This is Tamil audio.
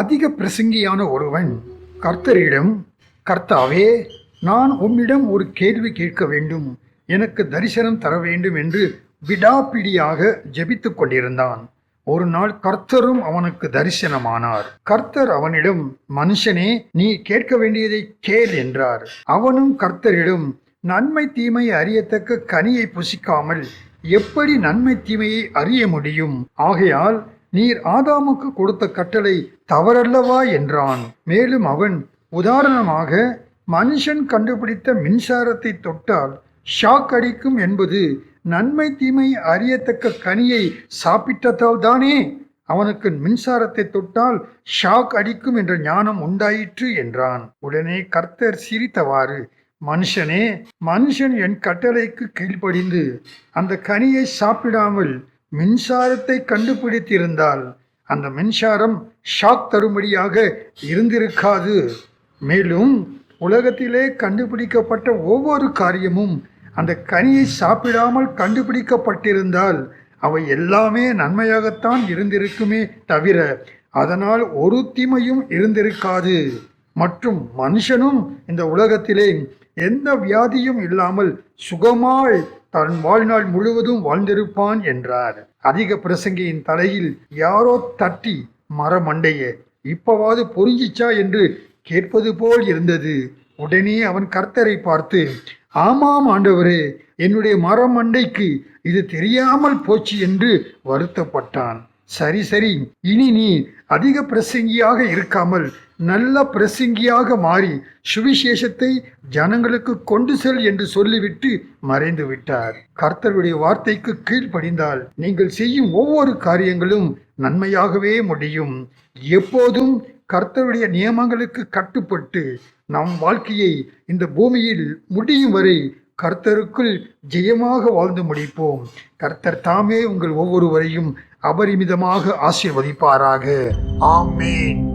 அதிக பிரசங்கியான ஒருவன் கர்த்தரிடம் கர்த்தாவே நான் உம்மிடம் ஒரு கேள்வி கேட்க வேண்டும். எனக்கு தரிசனம் தர வேண்டும் என்று விடாப்பிடியாக ஜெபித்து கொண்டிருந்தான். ஒரு நாள் கர்த்தரும் அவனுக்கு தரிசனமானார். கர்த்தர் அவனிடம் மனுஷனே நீ கேட்க வேண்டியதை கேள் என்றார். அவனும் கர்த்தரிடம் நன்மை தீமை அறியத்தக்க கனியை புசிக்காமல் எப்படி நன்மை தீமையை அறிய முடியும்? ஆகையால் நீர் ஆதாமுக்கு கொடுத்த கட்டளை தவறல்லவா என்றான். மேலும் அவன் உதாரணமாக மனுஷன் கண்டுபிடித்த மின்சாரத்தை தொட்டால் ஷாக் அடிக்கும் என்பது நன்மை தீமை அறியத்தக்க கனியை சாப்பிட்டதால் தானே? அவனுக்கு மின்சாரத்தை தொட்டால் ஷாக் அடிக்கும் என்ற ஞானம் உண்டாயிற்று என்றான். உடனே கர்த்தர் சிரித்தவாறு மனுஷனே மனுஷன் என் கட்டளைக்கு கீழ்ப்படிந்து அந்த கனியை சாப்பிடாமல் மின்சாரத்தை கண்டுபிடித்திருந்தால் அந்த மின்சாரம் ஷாக் தரும்படியாக இருந்திருக்காது. மேலும் உலகத்திலே கண்டுபிடிக்கப்பட்ட ஒவ்வொரு காரியமும் அந்த கனியை சாப்பிடாமல் கண்டுபிடிக்கப்பட்டிருந்தால் அவை எல்லாமே நன்மையாகத்தான் இருந்திருக்குமே தவிர அதனால் ஒரு தீமையும் இருந்திருக்காது. மற்றும் மனுஷனும் இந்த உலகத்திலே எந்த வியாதியும் இல்லாமல் சுகமாய் தன் வாழ்நாள் முழுவதும் வாழ்ந்திருப்பான் என்றார். அதிக பிரசங்கியின் தலையில் யாரோ தட்டி மரமண்டையே இப்பவாது பொறிஞ்சிச்சா என்று கேட்பது போல் இருந்தது. உடனே அவன் கர்த்தரை பார்த்து ஆமாம் ஆண்டவரே என்னுடைய மரமண்டைக்கு இது தெரியாமல் போச்சு என்று வருத்தப்பட்டான். சரி சரி இனி நீ அதிக பிரசங்கியாக இருக்காமல் நல்ல பிரசங்கியாக மாறி சுவிசேஷத்தை ஜனங்களுக்கு கொண்டு செல் என்று சொல்லிவிட்டு மறைந்து விட்டார். கர்த்தருடைய வார்த்தைக்கு கீழ்ப்படிந்தால் நீங்கள் செய்யும் ஒவ்வொரு காரியங்களும் நன்மையாகவே முடியும். எப்போதும் கர்த்தருடைய நியமங்களுக்கு கட்டுப்பட்டு நம் வாழ்க்கையை இந்த பூமியில் முடியும் வரை கர்த்தருக்குள் ஜெயமாக வாழ்ந்து முடிப்போம். கர்த்தர் தாமே உங்கள் ஒவ்வொருவரையும் அபரிமிதமாக ஆசீர்வதிப்பாராக. ஆமேன்.